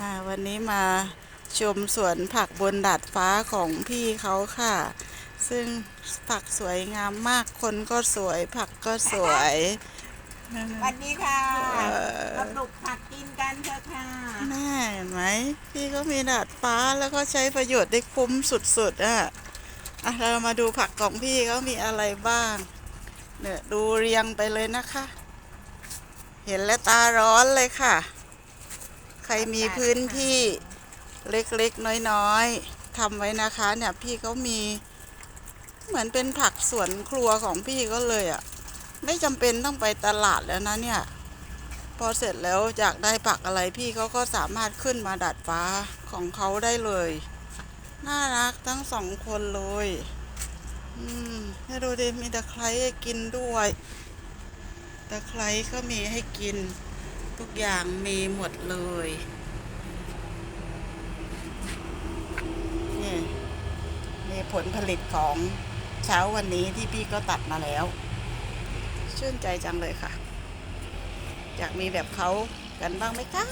อ่าวันนี้มาชมสวนผักบนดาดฟ้าของพี่เขาค่ะ ซึ่งผักสวยงามมากคนก็สวยผักก็สวยสวัสดีค่ะเอ่อมาปลูกผักกินกันเถอะค่ะแม่เห็นไหมพี่ก็มีดาดฟ้าแล้วก็ใช้ประโยชน์ได้คุ้มสุดๆอะอะเรามาดูผักของพี่เขามีอะไรบ้าง เนี่ยดูเรียงไปเลยนะคะ เห็นแล้วตาร้อนเลยค่ะใค รมีพื้นที่เล็กๆ น้อยๆทำไว้นะคะเนี่ยพี่เขามี เหมือนเป็นผักสวนครัวของพี่ก็เลยอะ ไม่จำเป็นต้องไปตลาดแล้วนะเนี่ย พอเสร็จแล้วอยากได้ผักอะไรพี่เขาก็สามารถขึ้นมาดัดฟ้าของเขาได้เลย น่ารักทั้งสองคนเลย อืมให้ดูดิมีตะไคร้กินด้วยตะไคร้ก็มีให้กิน ทุกอย่างมีหมดเลยนี่นี่ผลผลิตของเช้าวันนี้ที่พี่ก็ตัดมาแล้ว ชื่นใจจังเลยค่ะ อยากมีแบบเขากันบ้างไหมคะ